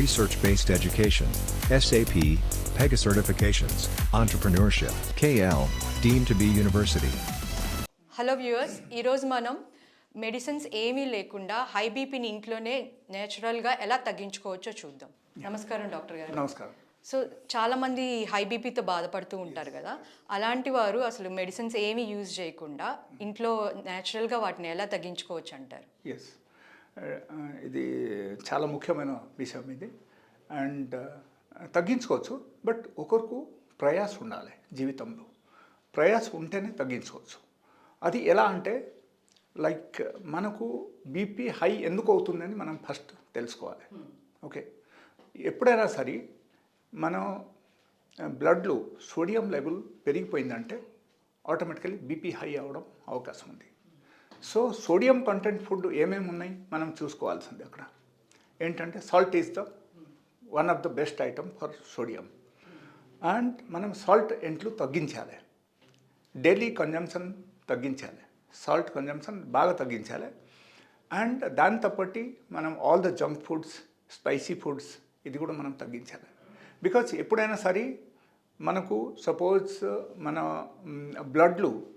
research based education, SAP, PEGA certifications, entrepreneurship, KL, deemed to be university. Hello viewers ఈరోజు మనం medicines ఏమీ లేకుండా high బీపీని ఇంట్లోనే నేచురల్గా ఎలా తగ్గించుకోవచ్చో చూద్దాం. నమస్కారం డాక్టర్ గారు. నమస్కారం. సో చాలామంది హై బీపీతో బాధపడుతూ ఉంటారు కదా. అలాంటి వారు అసలు మెడిసిన్స్ ఏమీ యూజ్ చేయకుండా ఇంట్లో న్యాచురల్గా వాటిని ఎలా తగ్గించుకోవచ్చు అంటారు? ఎస్ ఇది చాలా ముఖ్యమైన విషయం ఇది. అండ్ తగ్గించుకోవచ్చు. బట్ ఒకరికి ప్రయాస ఉండాలి జీవితంలో. ప్రయాస ఉంటేనే తగ్గించుకోవచ్చు. అది ఎలా అంటే లైక్ మనకు బీపీ హై ఎందుకు అవుతుందని మనం ఫస్ట్ తెలుసుకోవాలి. ఓకే? ఎప్పుడైనా సరే మనం బ్లడ్లో సోడియం లెవెల్ పెరిగిపోయిందంటే ఆటోమేటికలీ బీపీ హై అవ్వడం అవకాశం ఉంది. సో సోడియం కంటెంట్ ఫుడ్ ఏమేమి ఉన్నాయి మనం చూసుకోవాల్సింది అక్కడ. ఏంటంటే salt is the one of the best item for sodium and మనం సాల్ట్ ఎంట్లు తగ్గించాలి. డైలీ కన్జంప్షన్ తగ్గించాలి. సాల్ట్ కన్జంప్షన్ బాగా తగ్గించాలి. అండ్ దాంతోపాటి మనం all the junk foods spicy foods ఇది కూడా మనం తగ్గించాలి. బికాజ్ ఎప్పుడైనా సరే మనకు సపోజ్ మన బ్లడ్లు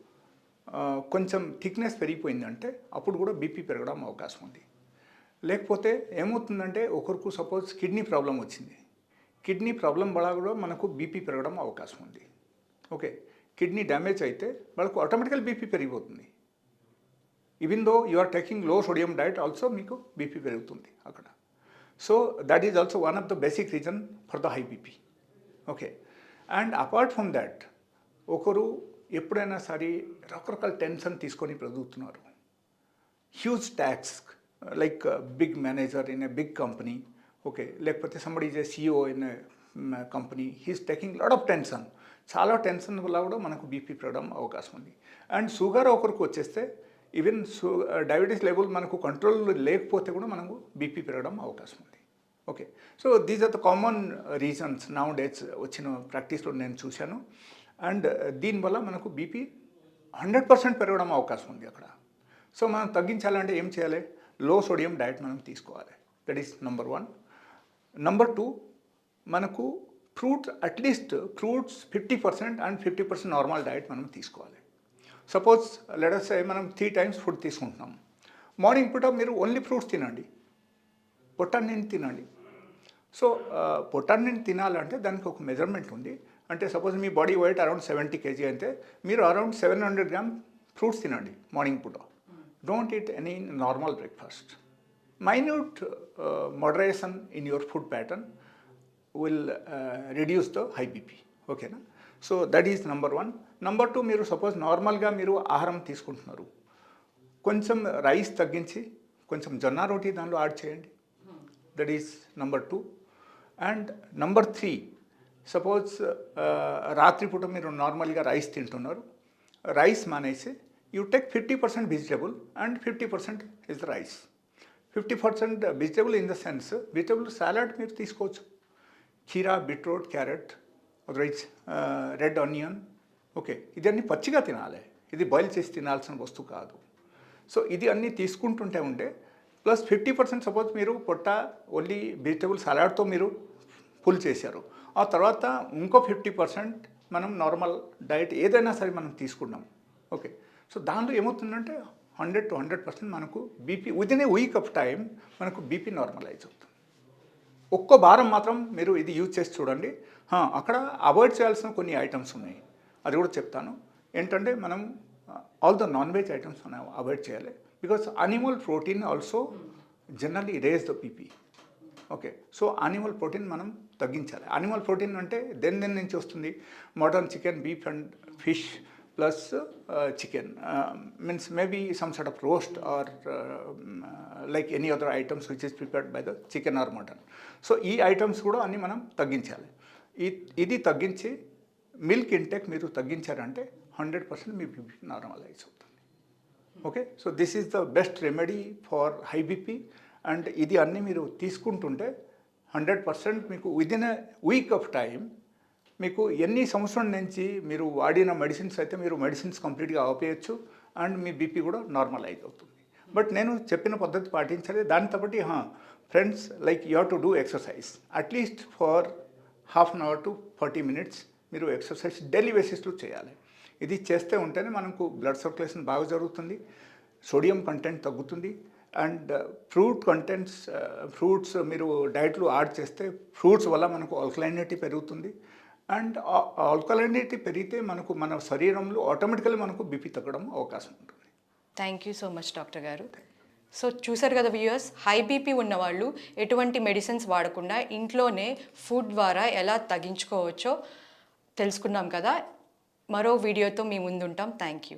కొంచెం థిక్నెస్ పెరిగిపోయిందంటే అప్పుడు కూడా బీపీ పెరగడం అవకాశం ఉంది. లేకపోతే ఏమవుతుందంటే ఒకరికి సపోజ్ కిడ్నీ ప్రాబ్లం వచ్చింది. కిడ్నీ ప్రాబ్లం వల్ల కూడా మనకు బీపీ పెరగడం అవకాశం ఉంది. ఓకే కిడ్నీ డ్యామేజ్ అయితే వాళ్ళకు ఆటోమేటికల్ బీపీ పెరిగిపోతుంది. Even though you are taking low sodium diet also మీకు బీపీ పెరుగుతుంది అక్కడ. So that is also one of the basic reason for the high BP okay and apart from that ఒకరు ఎప్పుడైనా సరే రకరకాల టెన్షన్ తీసుకొని బ్రతుకుతున్నారు. Huge tax like big manager in a big company okay లేకపోతే somebody is a CEO in a company he's taking lot of tension చాలా tension వల్ల కూడా మనకు బీపీ పెరగడం అవకాశం ఉంది. అండ్ షుగర్ ఒకరికి వచ్చేస్తే ఈవెన్ షు డయాబెటీస్ లెవెల్ మనకు కంట్రోల్ లేకపోతే కూడా మనకు బీపీ పెరగడం అవకాశం ఉంది. Okay so these are the common reasons nowadays వచ్చిన ప్రాక్టీస్లో నేను చూశాను. అండ్ దీనివల్ల మనకు బీపీ హండ్రెడ్ పర్సెంట్ పెరగడం అవకాశం ఉంది అక్కడ. సో మనం తగ్గించాలంటే ఏం చేయాలి? లో సోడియం డైట్ మనం తీసుకోవాలి. That is number one number two మనకు fruit at least fruits fifty percent and fifty percent normal diet మనం తీసుకోవాలి. సపోజ్ లెటర్స్ మనం త్రీ టైమ్స్ ఫుడ్ తీసుకుంటున్నాం. మార్నింగ్ పూట మీరు ఓన్లీ ఫ్రూట్స్ తినండి. పొట్టాన్ని తినండి. సో పొట్టాన్ని తినాలంటే దానికి ఒక మెజర్మెంట్ ఉంది. అంటే సపోజ్ మీ body weight around seventy K G మీరు around seven hundred gram fruits తినండి మార్నింగ్ పూట. Don't eat any normal breakfast minute moderation in your food pattern will reduce the high BP ఓకేనా so that is number one number two మీరు suppose నార్మల్గా మీరు ఆహారం తీసుకుంటున్నారు. కొంచెం రైస్ తగ్గించి కొంచెం జొన్న రోటీ దానిలో యాడ్ చేయండి. That is number two and number three suppose రాత్రిపూట మీరు నార్మల్గా రైస్ తింటున్నారు. రైస్ మానేసి you take fifty percent vegetable and fifty percent is the rice. Fifty percent vegetable in the sense vegetable salad మీరు తీసుకోవచ్చు. కీరా beetroot carrot rice red onion. Okay ఇది అన్ని పచ్చిగా తినాలి. ఇది బాయిల్ చేసి తినాల్సిన వస్తువు కాదు. సో ఇది అన్నీ తీసుకుంటుంటే ఉంటే ప్లస్ ఫిఫ్టీ పర్సెంట్ సపోజ్ మీరు పొట్ట ఓన్లీ వెజిటబుల్ సలాడ్తో మీరు ఫుల్ చేశారు. ఆ తర్వాత ఇంకో ఫిఫ్టీ పర్సెంట్ మనం నార్మల్ డైట్ ఏదైనా సరే మనం తీసుకున్నాం ఓకే. సో దానిలో ఏమవుతుందంటే హండ్రెడ్ టు హండ్రెడ్ పర్సెంట్ మనకు BP within a week of time మనకు బీపీ నార్మలైజ్ అవుతుంది. ఒక్క వారం మాత్రం మీరు ఇది యూజ్ చేసి చూడండి. అక్కడ అవాయిడ్ చేయాల్సిన కొన్ని ఐటమ్స్ ఉన్నాయి. అది కూడా చెప్తాను. ఏంటంటే మనం all the non veg items మనం అవాయిడ్ చేయాలి. Because animal protein also generally raise the BP okay. So animal protein మనం తగ్గించాలి. అనిమల్ ప్రోటీన్ అంటే దెన్ దెన్ నుంచి వస్తుంది? Mutton chicken beef and fish plus chicken means maybe some sort of roast or like any other items which is prepared by the chicken or mutton so ఈ items కూడా అన్నీ మనం తగ్గించాలి. ఇది ఇది తగ్గించి మిల్క్ ఇంటెక్ మీరు తగ్గించారంటే హండ్రెడ్ పర్సెంట్ మీ బీపీ నార్మలైజ్ అవుతుంది. Okay. So this is the best remedy for high BP and ఇది అన్నీ మీరు తీసుకుంటుంటే హండ్రెడ్ పర్సెంట్ మీకు within a week of time మీకు ఎన్ని సంవత్సరం నుంచి మీరు వాడిన మెడిసిన్స్ అయితే మీరు మెడిసిన్స్ కంప్లీట్గా ఆపేయచ్చు అండ్ మీ బీపీ కూడా నార్మలైజ్ అవుతుంది. బట్ నేను చెప్పిన పద్ధతి పాటించాలి దాంతో పాటు హా, friends like you to do exercise at least for half an hour to forty minutes మీరు ఎక్సర్సైజ్ డైలీ బేసిస్లో చేయాలి. ఇది చేస్తే ఉంటేనే మనకు బ్లడ్ సర్క్యులేషన్ బాగా జరుగుతుంది. సోడియం కంటెంట్ తగ్గుతుంది. అండ్ ఫ్రూట్ కంటెంట్స్ ఫ్రూట్స్ మీరు డైట్లో యాడ్ చేస్తే ఫ్రూట్స్ వల్ల మనకు ఆల్కలైనిటీ పెరుగుతుంది. అండ్ ఆల్కలైనిటీ పెరిగితే మనకు మన శరీరంలో ఆటోమేటికల్లీ మనకు బీపీ తగ్గడం అవకాశం ఉంటుంది. Thank you so much doctor గారు. సో చూసారు కదా వ్యూయర్స్ హై బీపీ ఉన్నవాళ్ళు ఎటువంటి మెడిసిన్స్ వాడకుండా ఇంట్లోనే ఫుడ్ ద్వారా ఎలా తగ్గించుకోవచ్చో తెలుసుకున్నాం కదా. మరో వీడియోతో మీ ముందుంటాం. Thank you